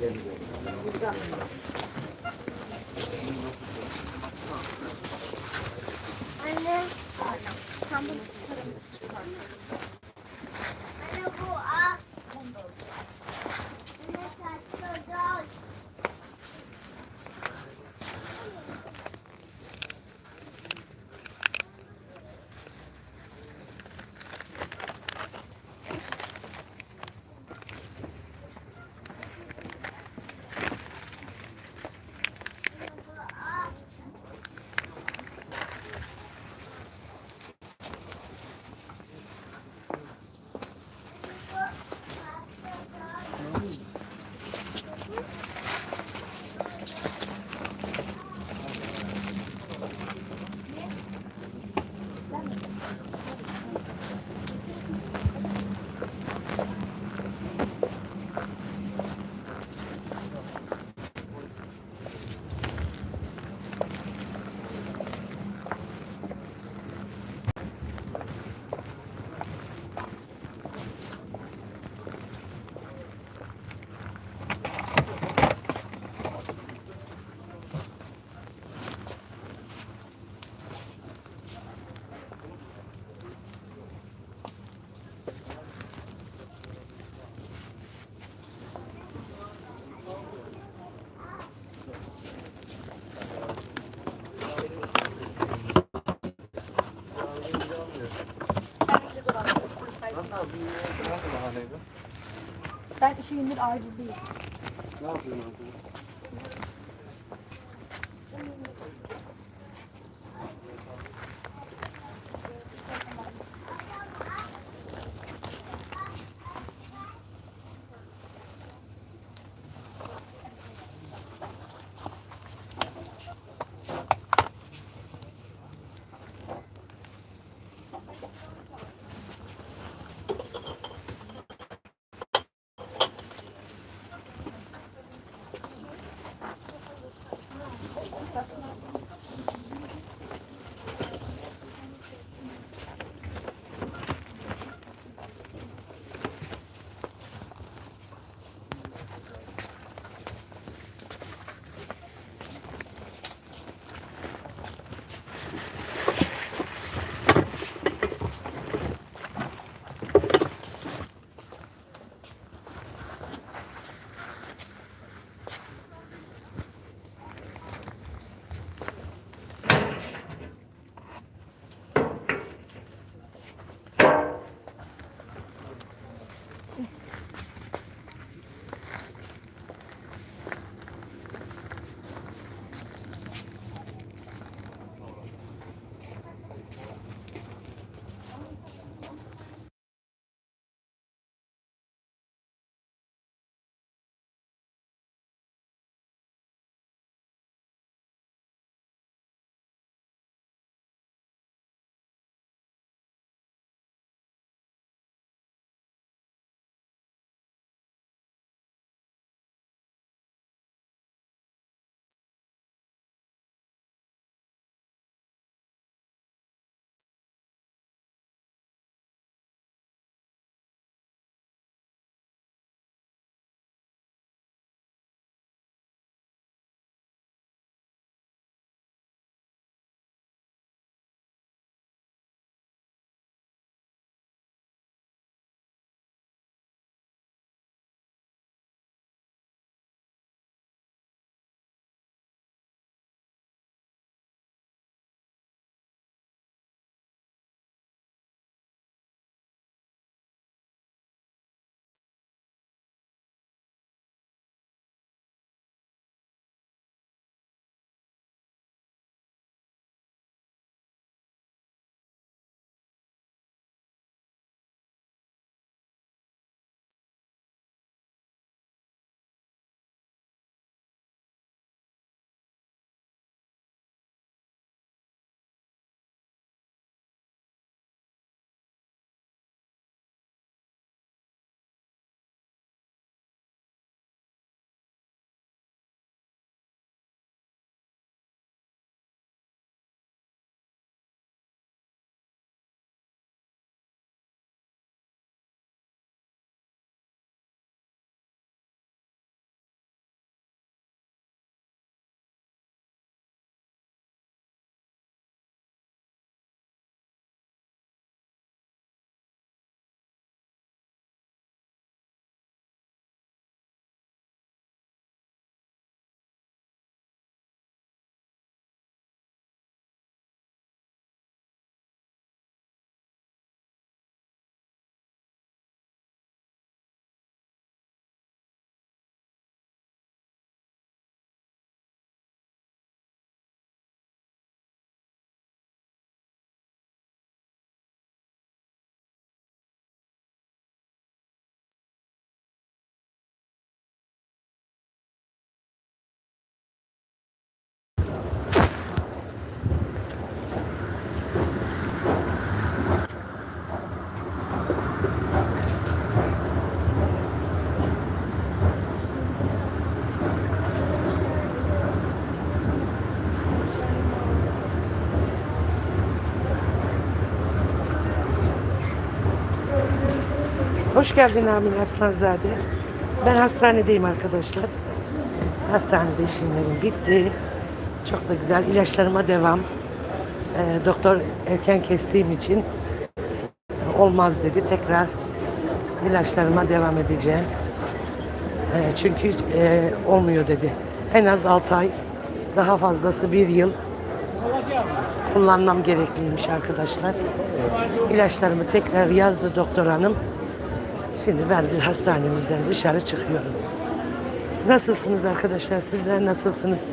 Спасибо. Nasıl bahaneydi? Ben işe gündür acil değil. Ne yapıyorsun abi? Hoş geldin Amin Aslanzade. Ben hastanedeyim arkadaşlar. Hastanede işlemlerim bitti. Çok da güzel. İlaçlarıma devam. Ee, doktor erken kestiğim için olmaz dedi. Tekrar ilaçlarıma devam edeceğim. Ee, çünkü e, olmuyor dedi. En az 6 ay, daha fazlası bir yıl kullanmam gerekliymiş arkadaşlar. İlaçlarımı tekrar yazdı doktor hanım. Şimdi ben de hastanemizden dışarı çıkıyorum. Nasılsınız arkadaşlar? Sizler nasılsınız?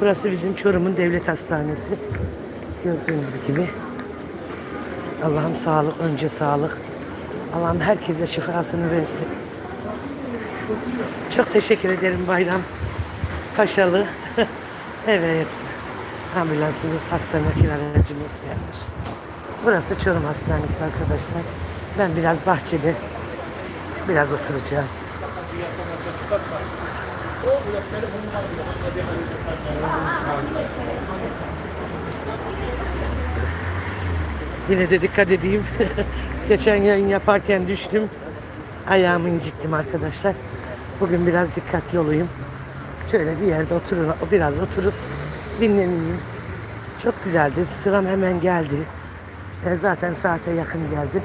Burası bizim Çorum'un devlet hastanesi. Gördüğünüz gibi. Allah'ım sağlık, önce sağlık. Allah'ım herkese şifasını versin. Çok teşekkür ederim Bayram Paşalı. evet. Ambulansımız, hasta nakil aracımız gelmiş. Burası Çorum Hastanesi arkadaşlar. Ben biraz bahçede biraz oturacağım. Yine de dikkat edeyim. Geçen yayın yaparken düştüm. Ayağımı incittim arkadaşlar. Bugün biraz dikkatli olayım. Şöyle bir yerde oturur, biraz oturup dinleneyim. Çok güzeldi. Sıram hemen geldi. E, zaten saate yakın geldim.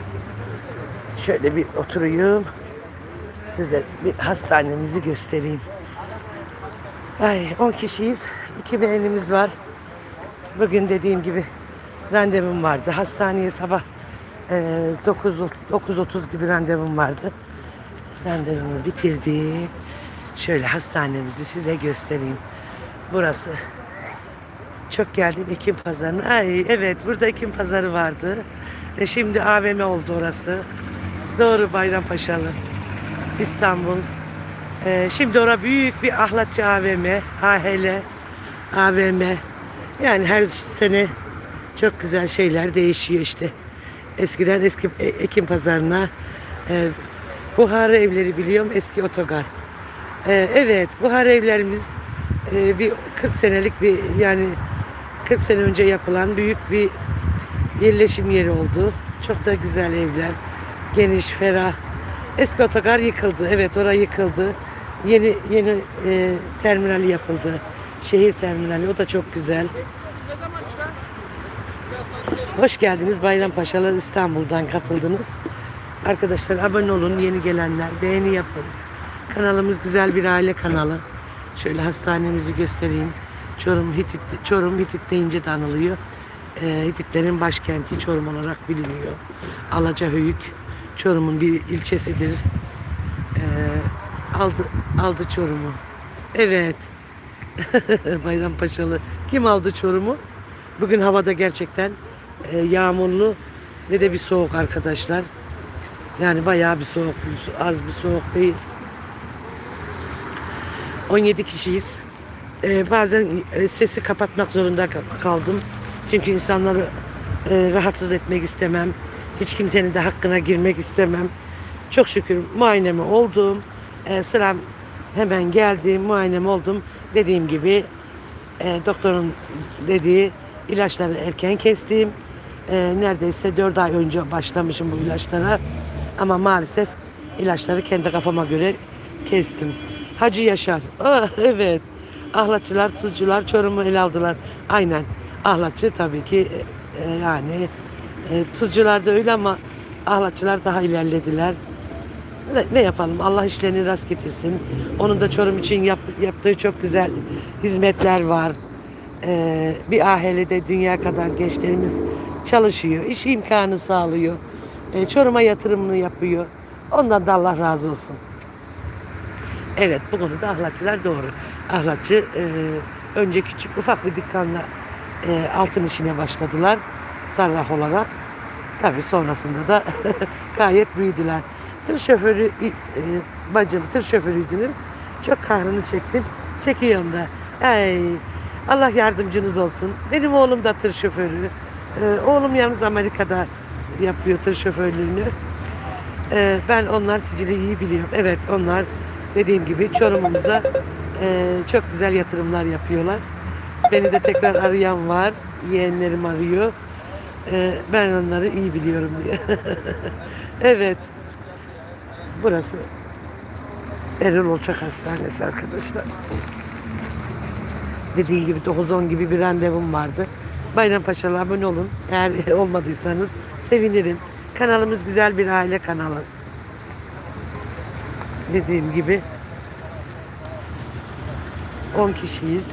Şöyle bir oturayım. Size bir hastanemizi göstereyim. Ay 10 kişiyiz. İki beğenimiz var. Bugün dediğim gibi randevum vardı. Hastaneye sabah e, 9 9.30 gibi randevum vardı. Randevumu bitirdim. Şöyle hastanemizi size göstereyim. Burası. Çok geldim Ekim Pazarı'na. Ay evet burada Ekim Pazarı vardı. E şimdi AVM oldu orası. Doğru Bayrampaşalı. İstanbul. E, şimdi orada büyük bir ahlatçı AVM. AHL. AVM. Yani her sene çok güzel şeyler değişiyor işte. Eskiden eski e, Ekim Pazarı'na e, Buhara evleri biliyorum eski otogar. E, evet Buhara evlerimiz e, bir 40 senelik bir yani 40 sene önce yapılan büyük bir yerleşim yeri oldu. Çok da güzel evler. Geniş, ferah. Eski otogar yıkıldı. Evet orası yıkıldı. Yeni yeni e, terminal yapıldı. Şehir terminali. O da çok güzel. Hoş geldiniz Bayrampaşalı İstanbul'dan katıldınız. Arkadaşlar abone olun yeni gelenler. Beğeni yapın. Kanalımız güzel bir aile kanalı. Şöyle hastanemizi göstereyim. Çorum Hitit, Çorum Hitit deyince de anılıyor. Ee, Hititlerin başkenti Çorum olarak biliniyor. Alacahöyük Çorum'un bir ilçesidir. Ee, aldı, aldı Çorum'u. Evet. Bayrampaşalı. Kim aldı Çorum'u? Bugün havada gerçekten e, yağmurlu ve de bir soğuk arkadaşlar. Yani bayağı bir soğuk, az bir soğuk değil. 17 kişiyiz. Ee, bazen e, sesi kapatmak zorunda ka- kaldım. Çünkü insanları e, rahatsız etmek istemem. Hiç kimsenin de hakkına girmek istemem. Çok şükür muayenemi oldum. E, sıram hemen geldi, muayenem oldum. Dediğim gibi e, doktorun dediği ilaçları erken kestim. E, neredeyse 4 ay önce başlamışım bu ilaçlara. Ama maalesef ilaçları kendi kafama göre kestim. Hacı Yaşar. Ah, evet. Ahlatçılar, tuzcular Çorum'u ele aldılar. Aynen. Ahlatçı tabii ki e, yani e, tuzcular da öyle ama ahlatçılar daha ilerlediler. Ne, ne yapalım? Allah işlerini rast getirsin. Onun da Çorum için yap- yaptığı çok güzel hizmetler var. Ee, bir AHL'de dünya kadar gençlerimiz çalışıyor. İş imkanı sağlıyor. Ee, Çorum'a yatırımını yapıyor. Ondan da Allah razı olsun. Evet bu konuda ahlatçılar doğru. Ahlatçı e, önce küçük ufak bir dükkanla e, altın işine başladılar. Sarraf olarak. Tabii sonrasında da gayet büyüdüler. Tır şoförü, e, bacım tır şoförüydünüz. Çok kahrını çektim. Çekiyorum da. Ay, Allah yardımcınız olsun. Benim oğlum da tır şoförü. E, oğlum yalnız Amerika'da yapıyor tır şoförlüğünü. E, ben onlar sicili iyi biliyorum. Evet onlar dediğim gibi Çorum'umuza e, çok güzel yatırımlar yapıyorlar. Beni de tekrar arayan var. Yeğenlerim arıyor. E, ben onları iyi biliyorum diye. evet. Burası Erol Olçak Hastanesi arkadaşlar. Dediğim gibi 9-10 gibi bir randevum vardı. Bayrampaşa'la abone olun. Eğer olmadıysanız sevinirim. Kanalımız güzel bir aile kanalı. Dediğim gibi 10 kişiyiz.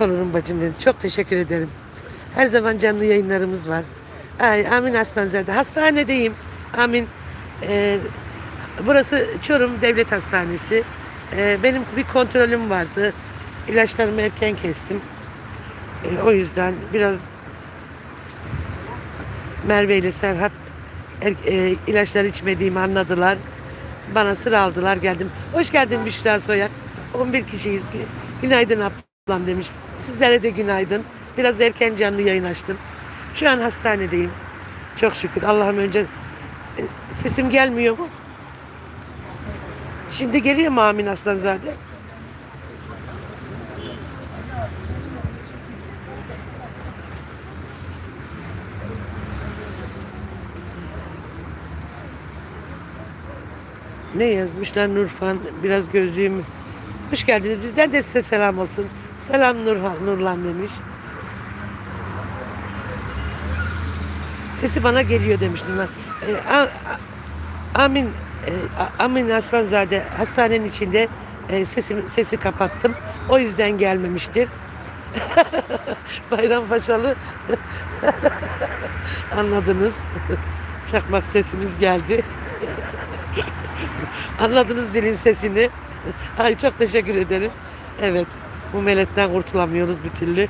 Olurum bacım benim. Çok teşekkür ederim. Her zaman canlı yayınlarımız var. Ay, Amin Aslanzade. Hastanedeyim. Amin. Ee, burası Çorum Devlet Hastanesi. Ee, benim bir kontrolüm vardı. İlaçlarımı erken kestim. Ee, o yüzden biraz Merve ile Serhat er, e, ilaçlar içmediğimi anladılar. Bana sıra aldılar geldim. Hoş geldin Büşra Soyak. 11 kişiyiz. Gü- Günaydın ablam demiş. Sizlere de günaydın. Biraz erken canlı yayın açtım. Şu an hastanedeyim. Çok şükür. Allah'ım önce e, sesim gelmiyor mu? Şimdi geliyor mu Amin Aslanzade? Ne yazmışlar Nurfan? Biraz gözlüğüm. Hoş geldiniz. Bizden de size selam olsun. Selam Nurhan, Nurlan demiş. Sesi bana geliyor demiş Nurlan. Ee, a- a- Amin e, Amin Aslanzade hastanenin içinde e, sesimi, sesi kapattım. O yüzden gelmemiştir. Bayrampaşalı anladınız. Çakmak sesimiz geldi. Anladınız dilin sesini. Ay çok teşekkür ederim. Evet, bu meletten kurtulamıyoruz bir türlü.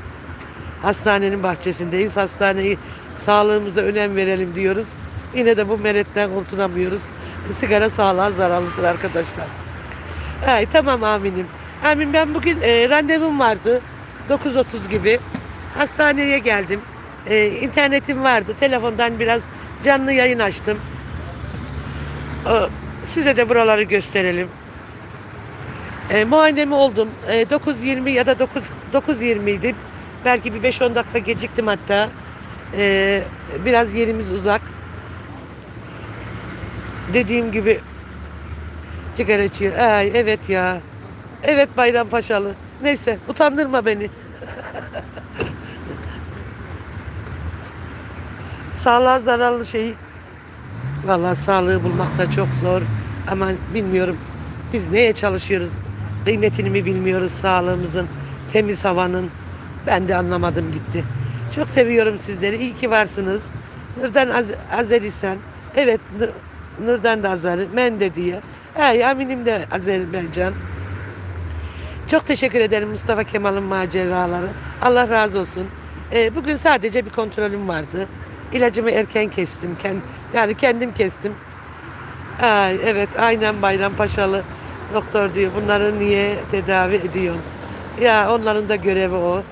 Hastanenin bahçesindeyiz. Hastaneyi sağlığımıza önem verelim diyoruz. Yine de bu meletten kurtulamıyoruz. Sigara sağlığa zararlıdır arkadaşlar. Ay tamam aminim. Amin ben bugün e, randevum vardı. 9.30 gibi. Hastaneye geldim. E, internetim vardı. Telefondan biraz canlı yayın açtım. O, size de buraları gösterelim. E, muayenemi oldum. E, 9.20 ya da 9 9.20 idi. Belki bir 5-10 dakika geciktim hatta. E, biraz yerimiz uzak. Dediğim gibi sigara içiyor. Ay evet ya. Evet Bayrampaşalı. Neyse utandırma beni. Sağlığa zararlı şeyi Vallahi sağlığı bulmak da çok zor. Ama bilmiyorum biz neye çalışıyoruz? Kıymetini mi bilmiyoruz sağlığımızın, temiz havanın. Ben de anlamadım gitti. Çok seviyorum sizleri. İyi ki varsınız. Nurdan Az Azerisan. Evet Nurdan da Azeri. Men de diye. Hey, Aminim de Azerbaycan. Çok teşekkür ederim Mustafa Kemal'in maceraları. Allah razı olsun. Ee, bugün sadece bir kontrolüm vardı. İlacımı erken kestim. Kend, yani kendim kestim. Ay, evet aynen Bayrampaşalı doktor diyor. Bunları niye tedavi ediyorsun? Ya onların da görevi o.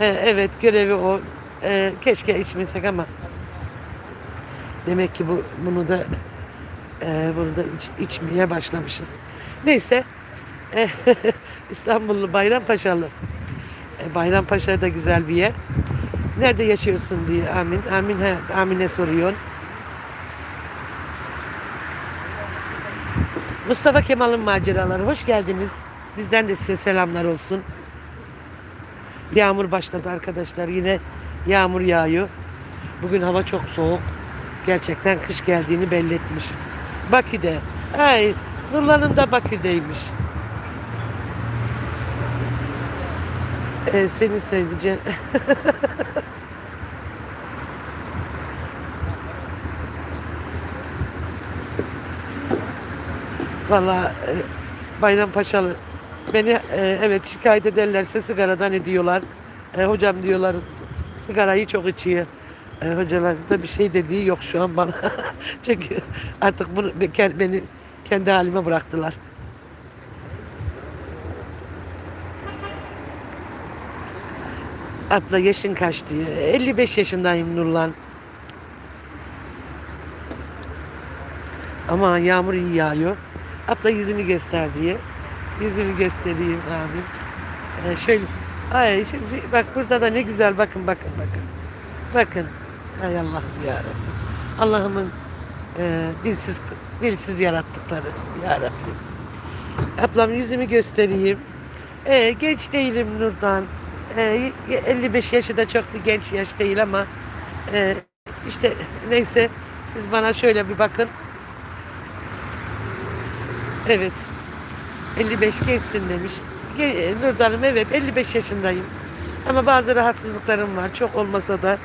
Ee, evet görevi o. Ee, keşke içmesek ama. Demek ki bu bunu da e, bunu da iç- içmeye başlamışız. Neyse. İstanbullu Bayrampaşalı. E, Bayrampaşa da güzel bir yer. Nerede yaşıyorsun diye Amin. Amin hayat, Amin'e soruyor. Mustafa Kemal'in maceraları. Hoş geldiniz. Bizden de size selamlar olsun. Yağmur başladı arkadaşlar. Yine yağmur yağıyor. Bugün hava çok soğuk. Gerçekten kış geldiğini belli etmiş. Bakü'de. Ay, Nurlan'ım da Bakü'deymiş. Ee, senin söyleyeceğin... Valla e, Bayrampaşalı beni e, evet şikayet ederlerse sigaradan ediyorlar. E, hocam diyorlar "s- sigarayı çok içiyor. E, hocalar da bir şey dediği yok şu an bana. Çünkü artık bunu beni kendi halime bıraktılar. Abla yaşın kaç diyor. 55 yaşındayım Nurlan. Ama yağmur iyi yağıyor. Abla yüzünü göster diye. Yüzümü göstereyim abim. Ee, şöyle. Ay şimdi bak burada da ne güzel bakın bakın bakın. Bakın. Hay Allah'ım ya Rabbim. Allah'ımın e, dilsiz dilsiz yarattıkları ya Rabbim. Ablam yüzümü göstereyim. Ee, genç değilim Nurdan. Ee, 55 yaşı da çok bir genç yaş değil ama e, işte neyse siz bana şöyle bir bakın. Evet. 55 geçsin demiş. Ge- Nurdan'ım evet 55 yaşındayım. Ama bazı rahatsızlıklarım var. Çok olmasa da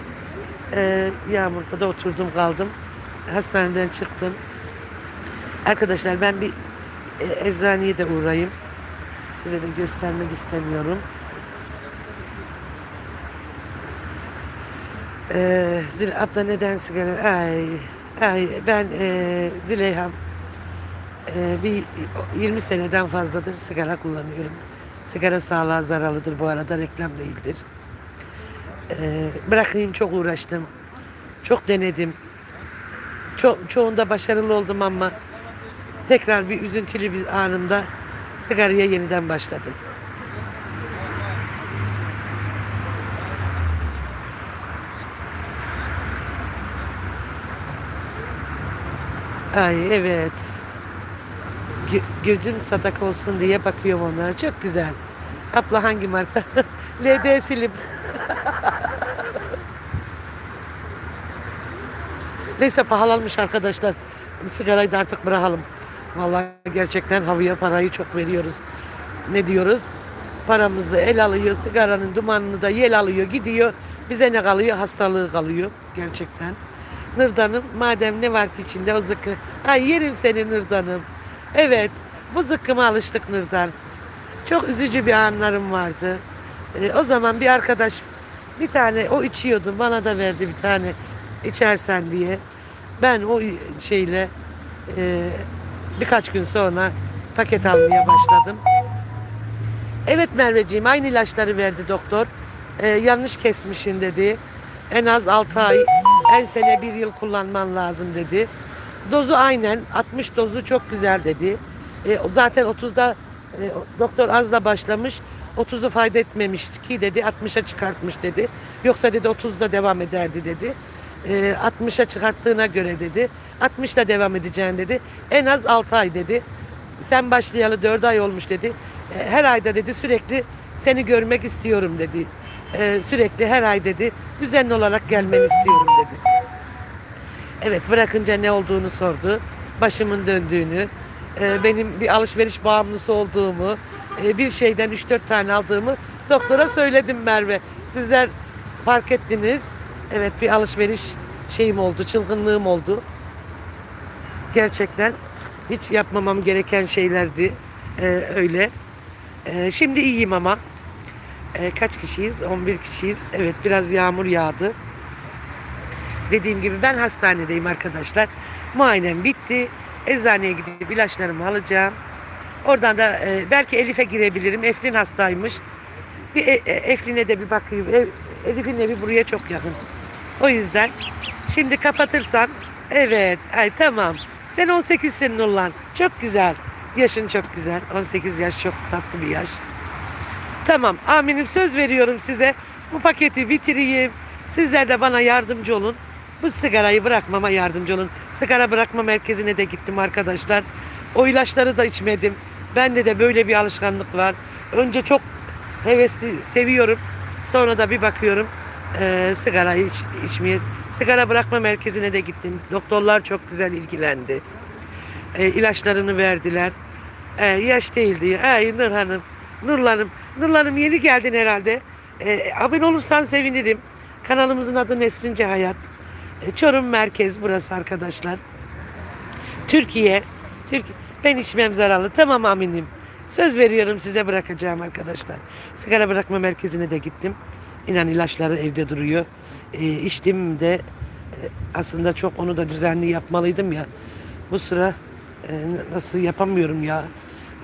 e, yağmurda da oturdum kaldım. Hastaneden çıktım. Arkadaşlar ben bir e, eczaneye de uğrayayım. Size de göstermek istemiyorum. Ee, Zil abla neden sigara? Ay, ay ben e, Züleyha'm e, bir 20 seneden fazladır sigara kullanıyorum. Sigara sağlığa zararlıdır bu arada reklam değildir. Ee, bırakayım çok uğraştım. Çok denedim. Çok, çoğunda başarılı oldum ama tekrar bir üzüntülü bir anımda sigaraya yeniden başladım. Ay evet. Gö- gözüm sadak olsun diye bakıyorum onlara. Çok güzel. Abla hangi marka? LD Slim. Neyse pahalanmış arkadaşlar. Sigarayı da artık bırakalım. Vallahi gerçekten havaya parayı çok veriyoruz. Ne diyoruz? Paramızı el alıyor, sigaranın dumanını da yel alıyor, gidiyor. Bize ne kalıyor? Hastalığı kalıyor gerçekten. Nırdanım madem ne var ki içinde o zıkkı. Ay yerim seni Nırdanım. Evet bu zıkkıma alıştık Nırdan. Çok üzücü bir anlarım vardı. Ee, o zaman bir arkadaş bir tane o içiyordu bana da verdi bir tane içersen diye. Ben o şeyle e, birkaç gün sonra paket almaya başladım. Evet Merveciğim aynı ilaçları verdi doktor. Ee, yanlış kesmişin dedi. En az 6 ay, en sene bir yıl kullanman lazım dedi. Dozu aynen 60 dozu çok güzel dedi. Ee, zaten 30'da e, doktor az da başlamış. 30'u fayda etmemiş ki dedi 60'a çıkartmış dedi. Yoksa dedi 30'da devam ederdi dedi. Ee, 60'a çıkarttığına göre dedi. 60'da devam edeceğin dedi. En az 6 ay dedi. Sen başlayalı 4 ay olmuş dedi. E, Her ayda dedi sürekli seni görmek istiyorum dedi. E, sürekli her ay dedi düzenli olarak gelmeni istiyorum dedi. Evet bırakınca ne olduğunu sordu. Başımın döndüğünü, e, benim bir alışveriş bağımlısı olduğumu, e, bir şeyden 3-4 tane aldığımı doktora söyledim Merve. Sizler fark ettiniz. Evet bir alışveriş şeyim oldu, çılgınlığım oldu. Gerçekten hiç yapmamam gereken şeylerdi. E, öyle. Şimdi iyiyim ama. Kaç kişiyiz? 11 kişiyiz. Evet biraz yağmur yağdı. Dediğim gibi ben hastanedeyim arkadaşlar. Muayenem bitti. Eczaneye gidip ilaçlarımı alacağım. Oradan da e, belki Elif'e girebilirim. Eflin hastaymış. Bir e, e, Eflin'e de bir bakayım. E, Elif'in evi buraya çok yakın. O yüzden şimdi kapatırsam evet ay tamam. Sen 18'sin Nurlan. Çok güzel. Yaşın çok güzel. 18 yaş çok tatlı bir yaş. Tamam aminim söz veriyorum size. Bu paketi bitireyim. Sizler de bana yardımcı olun. Bu sigarayı bırakmama yardımcı olun. Sigara bırakma merkezine de gittim arkadaşlar. O ilaçları da içmedim. Bende de böyle bir alışkanlık var. Önce çok hevesli seviyorum. Sonra da bir bakıyorum eee sigarayı iç, içmeye. Sigara bırakma merkezine de gittim. Doktorlar çok güzel ilgilendi. E, ilaçlarını verdiler. E, yaş değildi. Ay Nur Hanım, Nurlanım. Nurlanım yeni geldin herhalde. E, abone olursan sevinirim. Kanalımızın adı Nesrince Hayat. Çorum Merkez burası arkadaşlar. Türkiye. Türkiye. Ben içmem zararlı. Tamam aminim. Söz veriyorum size bırakacağım arkadaşlar. Sigara bırakma merkezine de gittim. İnan ilaçları evde duruyor. E, içtim de e, aslında çok onu da düzenli yapmalıydım ya. Bu sıra e, nasıl yapamıyorum ya.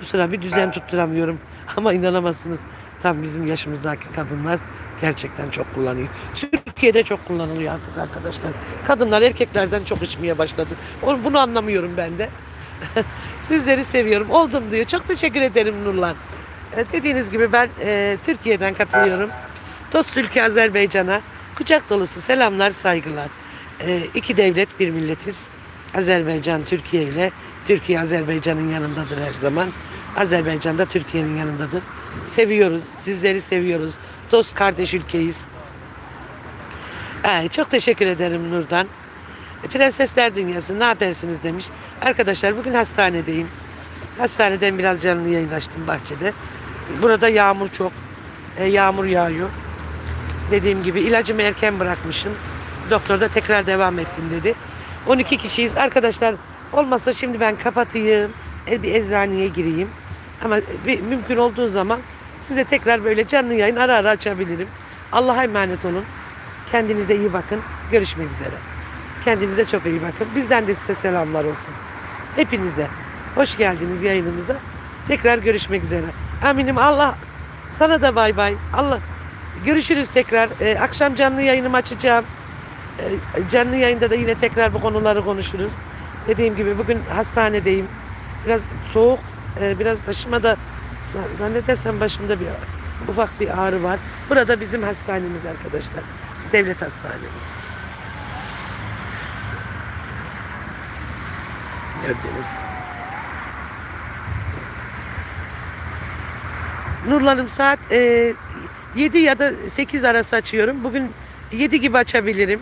Bu sıra bir düzen tutturamıyorum. Ama inanamazsınız. Tam bizim yaşımızdaki kadınlar gerçekten çok kullanıyor. Türkiye'de çok kullanılıyor artık arkadaşlar. Kadınlar erkeklerden çok içmeye başladı. Bunu anlamıyorum ben de. Sizleri seviyorum. Oldum diyor. Çok teşekkür ederim Nurlan. Dediğiniz gibi ben e, Türkiye'den katılıyorum. Dost ülke Azerbaycan'a kucak dolusu selamlar, saygılar. E, iki devlet bir milletiz. Azerbaycan Türkiye ile Türkiye Azerbaycan'ın yanındadır her zaman. Azerbaycan da Türkiye'nin yanındadır. Seviyoruz, sizleri seviyoruz. Dost kardeş ülkeyiz. Ay, çok teşekkür ederim Nurdan. E, Prensesler Dünyası ne yaparsınız demiş. Arkadaşlar bugün hastanedeyim. Hastaneden biraz canlı yayın açtım bahçede. Burada yağmur çok. E, yağmur yağıyor. Dediğim gibi ilacımı erken bırakmışım. Doktor da tekrar devam ettin dedi. 12 kişiyiz. Arkadaşlar olmazsa şimdi ben kapatayım. E, bir eczaneye gireyim. Ama bir, mümkün olduğu zaman size tekrar böyle canlı yayın ara ara açabilirim. Allah'a emanet olun. Kendinize iyi bakın. Görüşmek üzere. Kendinize çok iyi bakın. Bizden de size selamlar olsun. Hepinize. Hoş geldiniz yayınımıza. Tekrar görüşmek üzere. Aminim Allah sana da bay bay. Allah görüşürüz tekrar. Ee, akşam canlı yayınımı açacağım. Ee, canlı yayında da yine tekrar bu konuları konuşuruz. Dediğim gibi bugün hastanedeyim. Biraz soğuk. Ee, biraz başıma da zannedersem başımda bir ufak bir ağrı var. Burada bizim hastanemiz arkadaşlar. Devlet hastanemiz. Gördüğünüz. Nurlanım saat e, 7 ya da 8 arası açıyorum. Bugün 7 gibi açabilirim.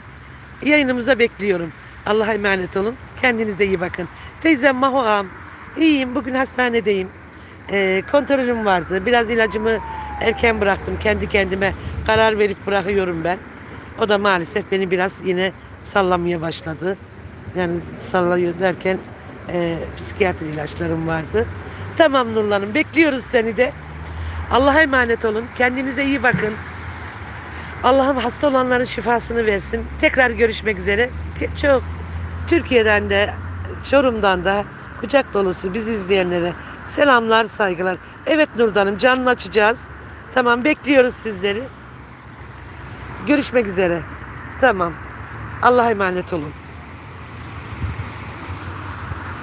Yayınımıza bekliyorum. Allah'a emanet olun. Kendinize iyi bakın. Teyzem Maho ağam. İyiyim. Bugün hastanedeyim. E, kontrolüm vardı. Biraz ilacımı erken bıraktım. Kendi kendime karar verip bırakıyorum ben. O da maalesef beni biraz yine sallamaya başladı. Yani sallıyor derken e, psikiyatri ilaçlarım vardı. Tamam Nurlan'ım bekliyoruz seni de. Allah'a emanet olun. Kendinize iyi bakın. Allah'ım hasta olanların şifasını versin. Tekrar görüşmek üzere. Çok Türkiye'den de Çorum'dan da kucak dolusu bizi izleyenlere selamlar, saygılar. Evet Nurdan'ım canını açacağız. Tamam bekliyoruz sizleri. Görüşmek üzere. Tamam. Allah'a emanet olun.